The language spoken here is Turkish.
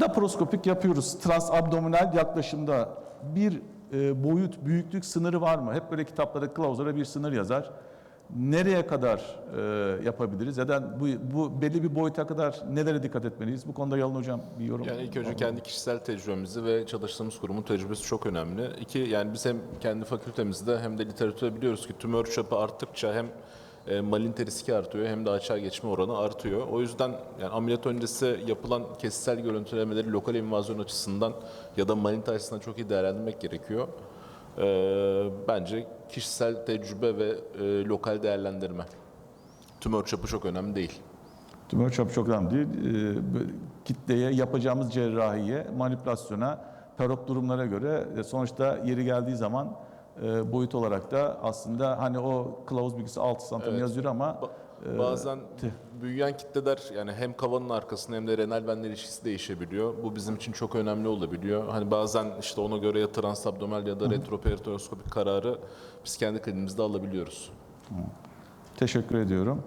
Laparoskopik yapıyoruz. Transabdominal yaklaşımda bir e, boyut, büyüklük sınırı var mı? Hep böyle kitaplara, kılavuzlara bir sınır yazar. Nereye kadar e, yapabiliriz? Ya da bu, bu belli bir boyuta kadar nelere dikkat etmeliyiz? Bu konuda Yalın Hocam bir yorum. Yani ilk önce kendi kişisel tecrübemizi ve çalıştığımız kurumun tecrübesi çok önemli. İki, yani biz hem kendi fakültemizde hem de literatürde biliyoruz ki tümör çapı arttıkça hem e, malinite riski artıyor hem de açığa geçme oranı artıyor. O yüzden yani ameliyat öncesi yapılan kesitsel görüntülemeleri lokal invazyon açısından ya da malinite açısından çok iyi değerlendirmek gerekiyor. E, bence kişisel tecrübe ve e, lokal değerlendirme. Tümör çapı çok önemli değil. Tümör çapı çok önemli değil. Böyle kitleye, yapacağımız cerrahiye, manipülasyona, perop durumlara göre e, sonuçta yeri geldiği zaman e, boyut olarak da aslında hani o kılavuz bilgisi 6 santim Evet. yazıyor ama Ba- Bazen büyüyen kitleler yani hem kavanın arkasında hem de renal venler ilişkisi değişebiliyor. Bu bizim için çok önemli olabiliyor. Hani bazen işte ona göre ya transabdominal ya da retroperitoneoskopik kararı biz kendi kliniğimizde alabiliyoruz. teşekkür ediyorum.